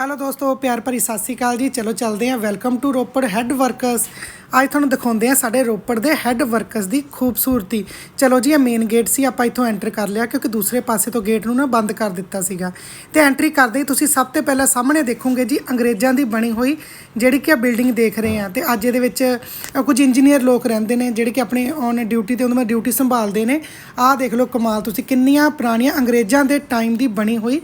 Hello ਦੋਸਤੋ, ਪਿਆਰ ਭਰੀ ਸਤਿ ਸ੍ਰੀ ਅਕਾਲ ਜੀ। ਚਲੋ ਚੱਲਦੇ ਹਾਂ। Welcome to Ropar head workers. ਅੱਜ ਤੁਹਾਨੂੰ ਦਿਖਾਉਂਦੇ ਹਾਂ ਸਾਡੇ ਰੋਪੜ ਦੇ ਹੈੱਡ ਵਰਕਰਸ ਦੀ ਖੂਬਸੂਰਤੀ। ਚਲੋ ਜੀ, ਇਹ ਮੇਨ ਗੇਟ ਸੀ। ਆਪਾਂ ਇੱਥੋਂ ਐਂਟਰ ਕਰ ਲਿਆ ਕਿਉਂਕਿ ਦੂਸਰੇ ਪਾਸੇ ਤੋਂ ਗੇਟ ਨੂੰ ਨਾ ਬੰਦ ਕਰ ਦਿੱਤਾ ਸੀਗਾ। ਤੇ ਐਂਟਰੀ ਕਰਦੇ ਹੀ ਤੁਸੀਂ ਸਭ ਤੋਂ ਪਹਿਲਾਂ ਸਾਹਮਣੇ ਦੇਖੋਗੇ ਜੀ, ਅੰਗਰੇਜ਼ਾਂ ਦੀ ਬਣੀ ਹੋਈ ਜਿਹੜੀ ਕਿ ਆ ਬਿਲਡਿੰਗ ਦੇਖ ਰਹੇ ਆ ਤੇ ਅੱਜ ਇਹਦੇ ਵਿੱਚ ਕੁਝ ਇੰਜੀਨੀਅਰ ਲੋਕ ਰਹਿੰਦੇ ਨੇ ਜਿਹੜੇ ਕਿ ਆਪਣੀ ਔਨ ਡਿਊਟੀ ਤੇ, ਉਹਨਾਂ ਦੀ ਡਿਊਟੀ ਸੰਭਾਲਦੇ ਨੇ। ਆਹ ਦੇਖ ਲਓ ਕਮਾਲ, ਤੁਸੀਂ ਕਿੰਨੀਆਂ ਪੁਰਾਣੀਆਂ ਅੰਗਰੇਜ਼ਾਂ ਦੇ ਟਾਈਮ ਦੀ ਬਣੀ ਹੋਈ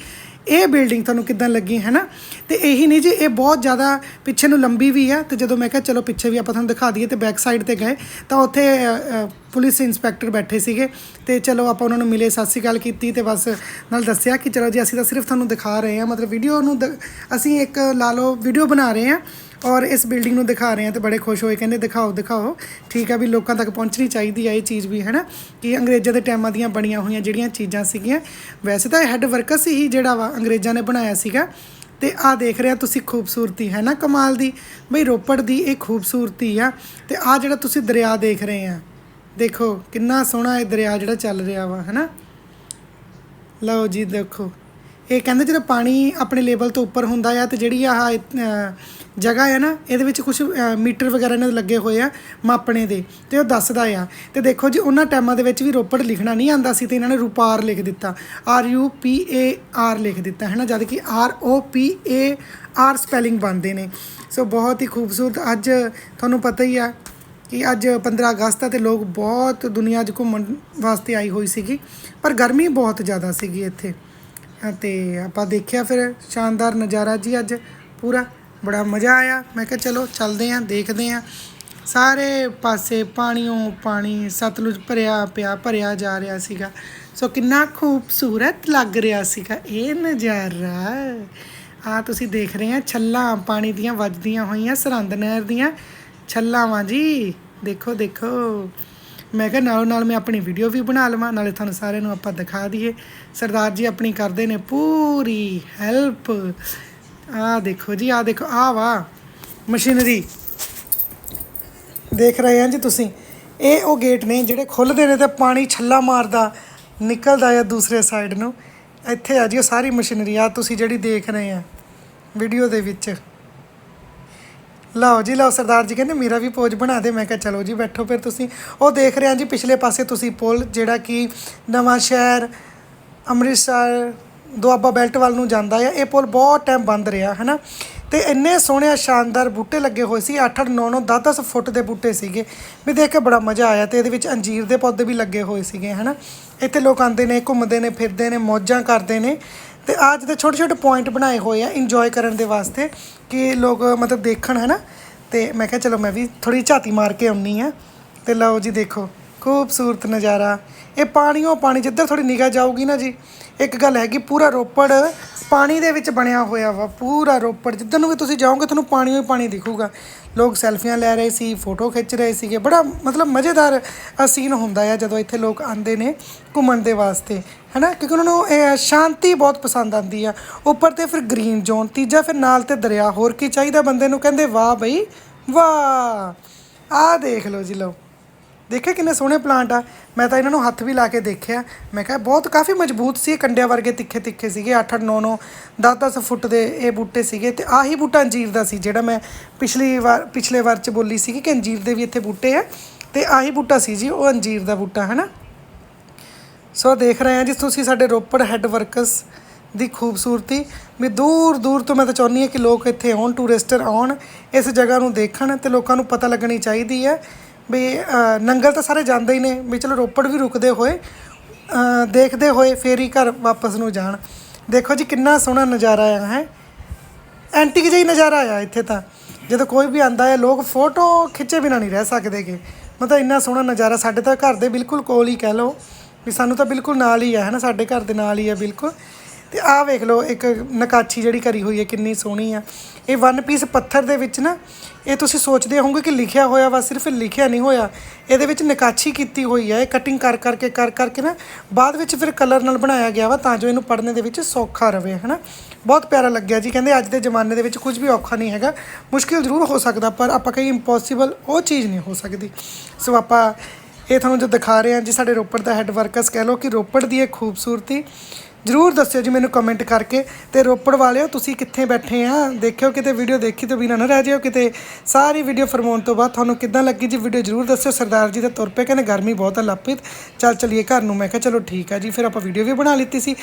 ਇਹ ਬਿਲਡਿੰਗ ਤੁਹਾਨੂੰ ਕਿਦਾਂ ਲੱਗੀ ਹੈ ਨਾ ਤੇ ਇਹੀ ਨਹੀਂ ਜੀ, ਇਹ ਬਹੁਤ ਜ਼ਿਆਦਾ ਪਿੱਛੇ ਨੂੰ ਲੰਬੀ ਵੀ ਆ, ਤੇ ਜਦੋਂ ਮੈਂ ਕਿਹਾ, ਚਲੋ ਪਿੱਛੇ ਵੀ ਆਪਾਂ ਤੁਹਾਨੂੰ ਦਿਖਾ ਦਈਏ, ਤੇ ਬੈਕ ਸਾਈਡ ਤੇ ਗਏ, ਤਾਂ ਉੱਥੇ ਪੁਲਿਸ ਇੰਸਪੈਕਟਰ ਬੈਠੇ ਸੀਗੇ, ਤੇ ਚਲੋ ਆਪਾਂ ਉਹਨਾਂ ਨੂੰ ਮਿਲੇ, ਸਤਿ ਸ਼੍ਰੀ ਅਕਾਲ ਕੀਤੀ, ਤੇ ਬਸ ਨਾਲ ਦੱਸਿਆ ਕਿ ਚਲੋ ਜੀ, ਅਸੀਂ ਤਾਂ ਸਿਰਫ ਤੁਹਾਨੂੰ ਦਿਖਾ ਰਹੇ ਹਾਂ, ਮਤਲਬ ਵੀਡੀਓ ਨੂੰ ਦ- ਅਸੀਂ ਇੱਕ ਲਾ ਲਓ ਵੀਡੀਓ ਬਣਾ ਰਹੇ ਹਾਂ ਔਰ ਇਸ ਬਿਲਡਿੰਗ ਨੂੰ ਦਿਖਾ ਰਹੇ ਹਾਂ ਤੇ ਬੜੇ ਖੁਸ਼ ਹੋਏ, ਕਹਿੰਦੇ ਦਿਖਾਓ ਦਿਖਾਓ। ਠੀਕ ਆ ਵੀ ਲੋਕਾਂ ਤੱਕ ਪਹੁੰਚਣੀ ਚਾਹੀਦੀ ਆ ਇਹ ਚੀਜ਼ ਵੀ ਹੈ ਨਾ ਕਿ ਅੰਗਰੇਜ਼ਾਂ ਦੇ ਟਾਈਮਾਂ ਦੀਆਂ ਬਣੀਆਂ ਹੋਈਆਂ ਜਿਹੜੀਆਂ ਚੀਜ਼ਾਂ ਸੀਗੀਆਂ। ਵੈਸੇ ਤਾਂ ਹੈੱਡ ਵਰਕਸ ਹੀ ਜਿਹੜਾ ਵਾ ਅੰਗਰੇਜ਼ਾਂ ਨੇ ਬਣਾਇਆ ਸੀਗਾ। ਤੇ ਆ ਦੇਖ ਰਿਹਾ ਤੁਸੀਂ ਖੂਬਸੂਰਤੀ, ਹੈ ਨਾ ਕਮਾਲ ਦੀ? ਬਈ ਰੋਪੜ ਦੀ ਇਹ ਖੂਬਸੂਰਤੀ ਆ। ਤੇ ਆ ਜਿਹੜਾ ਤੁਸੀਂ ਦਰਿਆ ਦੇਖ ਰਹੇ ਆ, ਦੇਖੋ ਕਿੰਨਾ ਸੋਹਣਾ ਇਹ ਦਰਿਆ ਜਿਹੜਾ ਚੱਲ ਰਿਹਾ ਵਾ ਹੈ ਨਾ ਲਓ ਜੀ, ਦੇਖੋ। ਇਹ ਕਹਿੰਦੇ ਜਦੋਂ ਪਾਣੀ ਆਪਣੇ ਲੈਵਲ ਤੋਂ ਉੱਪਰ ਹੁੰਦਾ ਆ ਤੇ ਜਿਹੜੀ ਆਹ ਜਗ੍ਹਾ ਆ ਨਾ, ਇਹਦੇ ਵਿੱਚ ਕੁਝ ਮੀਟਰ ਵਗੈਰਾ ਇਹਨਾਂ ਲੱਗੇ ਹੋਏ ਆ ਮਾਪਣੇ ਦੇ, ਤੇ ਉਹ ਦੱਸਦਾ ਆ। ਤੇ ਦੇਖੋ ਜੀ, ਉਹਨਾਂ ਟਾਈਮਾਂ ਦੇ ਵਿੱਚ ਵੀ ਰੋਪੜ ਲਿਖਣਾ ਨਹੀਂ ਆਂਦਾ ਸੀ ਤੇ ਇਹਨਾਂ ਨੇ ਰੂਪਾਰ ਲਿਖ ਦਿੱਤਾ। R U P A R ਲਿਖ ਦਿੱਤਾ, ਹੈ ਨਾ? ਜਦ ਕਿ R O P A R spelling ਬਣਦੇ ਨੇ। ਸੋ ਬਹੁਤ ਹੀ ਖੂਬਸੂਰਤ, ਅੱਜ ਤੁਹਾਨੂੰ ਪਤਾ ਹੀ ਆ ਕਿ ਅੱਜ 15 ਅਗਸਤ ਆ ਤੇ ਲੋਕ ਬਹੁਤ ਦੁਨੀਆ 'ਚ ਘੁੰਮਣ ਵਾਸਤੇ ਆਈ ਹੋਈ ਸੀਗੀ, ਪਰ ਗਰਮੀ ਬਹੁਤ ਜ਼ਿਆਦਾ ਸੀਗੀ ਇੱਥੇ। ਤੇ ਆਪਾਂ ਦੇਖਿਆ ਫਿਰ ਸ਼ਾਨਦਾਰ ਨਜ਼ਾਰਾ ਜੀ ਅੱਜ। ਪੂਰਾ ਬੜਾ ਮਜ਼ਾ ਆਇਆ। ਮੈਂ ਕਿਹਾ ਚਲੋ ਚੱਲਦੇ ਆਂ ਦੇਖਦੇ ਆਂ ਸਾਰੇ ਪਾਸੇ ਪਾਣੀਓਂ ਪਾਣੀ ਸਤਲੁਜ ਭਰਿਆ ਪਿਆ, ਭਰਿਆ ਜਾ ਰਿਹਾ ਸੀਗਾ। ਸੋ ਕਿੰਨਾ ਖੂਬਸੂਰਤ ਲੱਗ ਰਿਹਾ ਸੀਗਾ ਇਹ ਨਜ਼ਾਰਾ। ਆ ਤੁਸੀਂ ਦੇਖ ਰਹੇ ਆ ਛੱਲਾਂ ਪਾਣੀ ਦੀਆਂ ਵੱਜਦੀਆਂ ਹੋਈਆਂ, ਸਰਹੰਦ ਨਹਿਰ ਦੀਆਂ। ਛੱਲਾਂ ਵਾਂ ਜੀ। ਦੇਖੋ ਦੇਖੋ। ਮੈਂ ਕਿਹਾ ਨਾਲ ਨਾਲ ਮੈਂ ਆਪਣੀ ਵੀਡੀਓ ਵੀ ਬਣਾ ਲਵਾਂ, ਨਾਲੇ ਤੁਹਾਨੂੰ ਸਾਰਿਆਂ ਨੂੰ ਆਪਾਂ ਦਿਖਾ ਦਈਏ। ਸਰਦਾਰ ਜੀ ਆਪਣੀ ਕਰਦੇ ਨੇ ਪੂਰੀ ਹੈਲਪ ਆਹ ਦੇਖੋ ਜੀ, ਆਹ ਦੇਖੋ, ਆਹ ਵਾ, ਮਸ਼ੀਨਰੀ। ਦੇਖ ਰਹੇ ਹਾਂ ਜੀ ਤੁਸੀਂ। ਇਹ ਉਹ ਗੇਟ ਨੇ ਜਿਹੜੇ ਖੁੱਲਦੇ ਨੇ ਤੇ ਪਾਣੀ ਛੱਲਾ ਮਾਰਦਾ ਨਿਕਲਦਾ ਆ ਦੂਸਰੇ ਸਾਈਡ ਨੂੰ। ਇੱਥੇ ਆ ਜੀ ਉਹ ਸਾਰੀ ਮਸ਼ੀਨਰੀ ਆ ਤੁਸੀਂ ਜਿਹੜੀ ਦੇਖ ਰਹੇ ਆ ਵੀਡੀਓ ਦੇ ਵਿੱਚ। ਲਓ ਜੀ, ਲਓ ਸਰਦਾਰ ਜੀ ਕਹਿੰਦੇ, ਮੇਰਾ ਵੀ ਪੋਜ ਬਣਾ ਦੇ। ਮੈਂ ਕਿਹਾ, ਚਲੋ ਜੀ, ਬੈਠੋ ਫਿਰ ਤੁਸੀਂ। ਉਹ ਦੇਖ ਰਹੇ ਆ ਜੀ, ਪਿਛਲੇ ਪਾਸੇ ਤੁਸੀਂ ਪੁਲ, ਜਿਹੜਾ ਕਿ ਨਵਾਂ ਸ਼ਹਿਰ ਅੰਮ੍ਰਿਤਸਰ, ਦੁਆਬਾ ਬੈਲਟ ਵੱਲ ਨੂੰ ਜਾਂਦਾ ਆ। ਇਹ ਪੁਲ ਬਹੁਤ ਟਾਈਮ ਬੰਦ ਰਿਹਾ ਹੈ ਨਾ ਤੇ ਇੰਨੇ ਸੋਹਣੇ, ਸ਼ਾਨਦਾਰ ਬੂਟੇ ਲੱਗੇ ਹੋਏ ਸੀ। 8 8 9 9 10 10 ਫੁੱਟ ਦੇ ਬੂਟੇ ਸੀਗੇ। ਵੀ ਦੇਖ ਕੇ ਬੜਾ ਮਜ਼ਾ ਆਇਆ ਤੇ ਇਹਦੇ ਵਿੱਚ ਅੰਜੀਰ ਦੇ ਪੌਦੇ ਵੀ ਲੱਗੇ ਹੋਏ ਸੀਗੇ, ਹਨਾ? ਇੱਥੇ ਲੋਕ ਆਉਂਦੇ ਨੇ, ਘੁੰਮਦੇ ਨੇ, ਫਿਰਦੇ ਨੇ, ਮੌਜਾਂ ਕਰਦੇ ਨੇ। ਤੇ ਅੱਜ ਦੇ ਛੋਟੇ ਛੋਟੇ ਪੁਆਇੰਟ ਬਣਾਏ ਹੋਏ ਆ ਇੰਜੋਏ ਕਰਨ ਦੇ ਵਾਸਤੇ ਕਿ ਲੋਕ ਮਤਲਬ ਦੇਖਣ ਹੈ ਨਾ ਤੇ ਮੈਂ ਕਿਹਾ ਚਲੋ ਮੈਂ ਵੀ ਥੋੜੀ ਝਾਤੀ ਮਾਰ ਕੇ ਆਉਣੀ ਆ ਤੇ ਲਓ ਜੀ ਦੇਖੋ। ਖੂਬਸੂਰਤ ਨਜ਼ਾਰਾ। ਇਹ ਪਾਣੀਓ ਪਾਣੀ ਜਿੱਧਰ ਥੋੜੀ ਨਿਗਾਹ ਜਾਊਗੀ ਨਾ ਜੀ, ਇੱਕ ਗੱਲ ਹੈਗੀ, ਪੂਰਾ ਰੋਪੜ ਪਾਣੀ ਦੇ ਵਿੱਚ ਬਣਿਆ ਹੋਇਆ ਵਾ, ਪੂਰਾ ਰੋਪੜ। ਜਿੱਧਰ ਨੂੰ ਵੀ ਤੁਸੀਂ ਜਾਓਗੇ, ਤੁਹਾਨੂੰ ਪਾਣੀਓ ਹੀ ਪਾਣੀ ਦਿਖੂਗਾ। ਲੋਕ ਸੈਲਫੀਆਂ ਲੈ ਰਹੇ ਸੀ, ਫੋਟੋ ਖਿੱਚ ਰਹੇ ਸੀਗੇ। ਬੜਾ ਮਤਲਬ ਮਜ਼ੇਦਾਰ ਸੀਨ ਹੁੰਦਾ ਆ ਜਦੋਂ ਇੱਥੇ ਲੋਕ ਆਉਂਦੇ ਨੇ ਘੁੰਮਣ ਦੇ ਵਾਸਤੇ, ਹੈਨਾ? ਕਿਉਂਕਿ ਉਹਨਾਂ ਨੂੰ ਇਹ ਸ਼ਾਂਤੀ ਬਹੁਤ ਪਸੰਦ ਆਉਂਦੀ ਆ। ਉੱਪਰ ਤੇ ਫਿਰ ਗ੍ਰੀਨ ਜ਼ੋਨ, ਤੀਜਾ ਫਿਰ ਨਾਲ ਤੇ ਦਰਿਆ। ਹੋਰ ਕੀ ਚਾਹੀਦਾ ਬੰਦੇ ਨੂੰ? ਕਹਿੰਦੇ ਵਾਹ ਬਈ, ਵਾਹ! ਆਹ ਦੇਖ ਲਓ ਜੀ ਲਓ। ਦੇਖਿਆ ਕਿੰਨੇ ਸੋਹਣੇ ਪਲਾਂਟ ਆ। ਮੈਂ ਤਾਂ ਇਹਨਾਂ ਨੂੰ ਹੱਥ ਵੀ ਲਾ ਕੇ ਦੇਖਿਆ। ਮੈਂ ਕਿਹਾ, ਬਹੁਤ ਕਾਫੀ ਮਜ਼ਬੂਤ ਸੀ ਕੰਡਿਆਂ ਵਰਗੇ ਤਿੱਖੇ ਤਿੱਖੇ ਸੀਗੇ 8 8 9 9 10 10 ਫੁੱਟ ਦੇ ਇਹ ਬੂਟੇ ਸੀਗੇ ਤੇ ਆਹੀ ਬੂਟਾ ਅੰਜੀਰ ਦਾ ਸੀ, ਜਿਹੜਾ ਮੈਂ ਪਿਛਲੀ ਵਾਰ, ਪਿਛਲੇ ਵਾਰ ਚ ਬੋਲੀ ਸੀਗੀ ਕਿ ਅੰਜੀਰ ਦੇ ਵੀ ਇੱਥੇ ਬੂਟੇ ਆ ਤੇ ਆਹੀ ਬੂਟਾ ਸੀ ਜੀ, ਉਹ ਅੰਜੀਰ ਦਾ ਬੂਟਾ ਹੈ ਨਾ ਸੋ ਦੇਖ ਰਹੇ ਹਾਂ ਜੀ, ਤੁਸੀਂ ਸਾਡੇ ਰੋਪੜ ਹੈੱਡ ਵਰਕਰਸ ਦੀ ਖੂਬਸੂਰਤੀ। ਵੀ ਦੂਰ ਦੂਰ ਤੋਂ ਮੈਂ ਤਾਂ ਚਾਹੁੰਦੀ ਹਾਂ ਕਿ ਲੋਕ ਇੱਥੇ ਆਉਣ ਟੂਰਿਸਟਰ ਆਉਣ, ਇਸ ਜਗ੍ਹਾ ਨੂੰ ਦੇਖਣ ਤੇ ਲੋਕਾਂ ਨੂੰ ਪਤਾ ਲੱਗਣੀ ਚਾਹੀਦੀ ਹੈ। ਵੀ ਨੰਗਲ ਤਾਂ ਸਾਰੇ ਜਾਂਦੇ ਹੀ ਨੇ, ਵੀ ਚਲੋ ਰੋਪੜ ਵੀ ਰੁਕਦੇ ਹੋਏ ਦੇਖਦੇ ਹੋਏ ਫੇਰ ਹੀ ਘਰ ਵਾਪਸ ਨੂੰ ਜਾਣ। ਦੇਖੋ ਜੀ ਕਿੰਨਾ ਸੋਹਣਾ ਨਜ਼ਾਰਾ ਆ, ਹੈ। ਐਂਟੀਕ ਜਿਹਾ ਨਜ਼ਾਰਾ ਆ ਇੱਥੇ ਤਾਂ। ਜਦੋਂ ਕੋਈ ਵੀ ਆਂਦਾ ਹੈ, ਲੋਕ ਫੋਟੋ ਖਿੱਚੇ ਬਿਨਾਂ ਨਹੀਂ ਰਹਿ ਸਕਦੇ ਸਕਦੇਗੇ ਮਤਲਬ ਇੰਨਾ ਸੋਹਣਾ ਨਜ਼ਾਰਾ ਸਾਡੇ ਤਾਂ ਘਰ ਦੇ ਬਿਲਕੁਲ ਕੋਲ ਹੀ ਕਹਿ ਲਓ, ਵੀ ਸਾਨੂੰ ਤਾਂ ਬਿਲਕੁਲ ਨਾਲ ਹੀ ਆ, ਹੈ ਨਾ, ਸਾਡੇ ਘਰ ਦੇ ਨਾਲ ਹੀ ਹੈ ਬਿਲਕੁਲ। ਤੇ ਆਹ ਵੇਖ ਲਓ, ਇੱਕ ਨਕਾਚੀ ਜਿਹੜੀ ਕਰੀ ਹੋਈ ਹੈ, ਕਿੰਨੀ ਸੋਹਣੀ ਆ। ਇਹ ਵਨ ਪੀਸ ਪੱਥਰ ਦੇ ਵਿੱਚ ਨਾ, ਇਹ ਤੁਸੀਂ ਸੋਚਦੇ ਹੋਵੋਗੇ ਕਿ ਲਿਖਿਆ ਹੋਇਆ ਵਾ, ਸਿਰਫ ਲਿਖਿਆ ਨਹੀਂ ਹੋਇਆ। ਇਹਦੇ ਵਿੱਚ ਨਕਾਚੀ ਕੀਤੀ ਹੋਈ ਹੈ ਇਹ ਕਟਿੰਗ ਕਰ, ਕਰਕੇ ਕਰ, ਕਰਕੇ ਨਾ, ਬਾਅਦ ਵਿੱਚ ਫਿਰ ਕਲਰ ਨਾਲ ਬਣਾਇਆ ਗਿਆ ਵਾ, ਤਾਂ ਜੋ ਇਹਨੂੰ ਪੜ੍ਹਨ ਦੇ ਵਿੱਚ ਸੌਖਾ ਰਵੇ, ਹਨਾ। ਬਹੁਤ ਪਿਆਰਾ ਲੱਗਿਆ ਜੀ, ਕਹਿੰਦੇ ਅੱਜ ਦੇ ਜ਼ਮਾਨੇ ਦੇ ਵਿੱਚ ਕੁਝ ਵੀ ਔਖਾ ਨਹੀਂ ਹੈਗਾ। ਮੁਸ਼ਕਿਲ ਜ਼ਰੂਰ ਹੋ ਸਕਦਾ, ਪਰ ਆਪਾਂ ਕਹੀ ਇੰਪੋਸੀਬਲ ਉਹ ਚੀਜ਼ ਨਹੀਂ ਹੋ ਸਕਦੀ। ਸੋ ਆਪਾਂ ਇਹ ਤੁਹਾਨੂੰ ਜੋ ਦਿਖਾ ਰਹੇ ਹਾਂ ਜੀ, ਸਾਡੇ ਰੋਪੜ ਦਾ ਹੈੱਡ ਵਰਕਰਸ ਕਹਿ ਲਓ ਕਿ ਰੋਪੜ ਦੀ ਇਹ ਖੂਬਸੂਰਤੀ ਜਰੂਰ ਦੱਸਿਓ ਜੀ ਮੈਨੂੰ ਕਮੈਂਟ ਕਰਕੇ ਤੇ ਰੋਪੜ ਵਾਲਿਓ, ਤੁਸੀਂ ਕਿੱਥੇ ਬੈਠੇ ਆ? ਦੇਖਿਓ ਕਿਤੇ ਵੀਡੀਓ ਦੇਖੀ ਤੋਂ ਬਿਨਾਂ ਨਾ ਰਹਿ ਜਿਓ, ਕਿਤੇ ਸਾਰੀ ਵੀਡੀਓ ਫਰਮਾਉਣ ਤੋਂ ਬਾਅਦ ਤੁਹਾਨੂੰ ਕਿੱਦਾਂ ਲੱਗੀ ਜੀ ਵੀਡੀਓ ਜਰੂਰ ਦੱਸਿਓ। ਸਰਦਾਰ ਜੀ ਤਾਂ ਤੁਰ ਪਏ ਕਹਿੰਦੇ ਗਰਮੀ ਬਹੁਤ ਆ, ਲਾਪਿਤ। ਚੱਲ ਚਲੀਏ ਘਰ ਨੂੰ, ਮੈਂ ਕਿਹਾ ਚਲੋ ਠੀਕ ਆ ਜੀ, ਫਿਰ ਆਪਾਂ ਵੀਡੀਓ ਵੀ ਬਣਾ ਲਿੱਤੀ ਸੀ।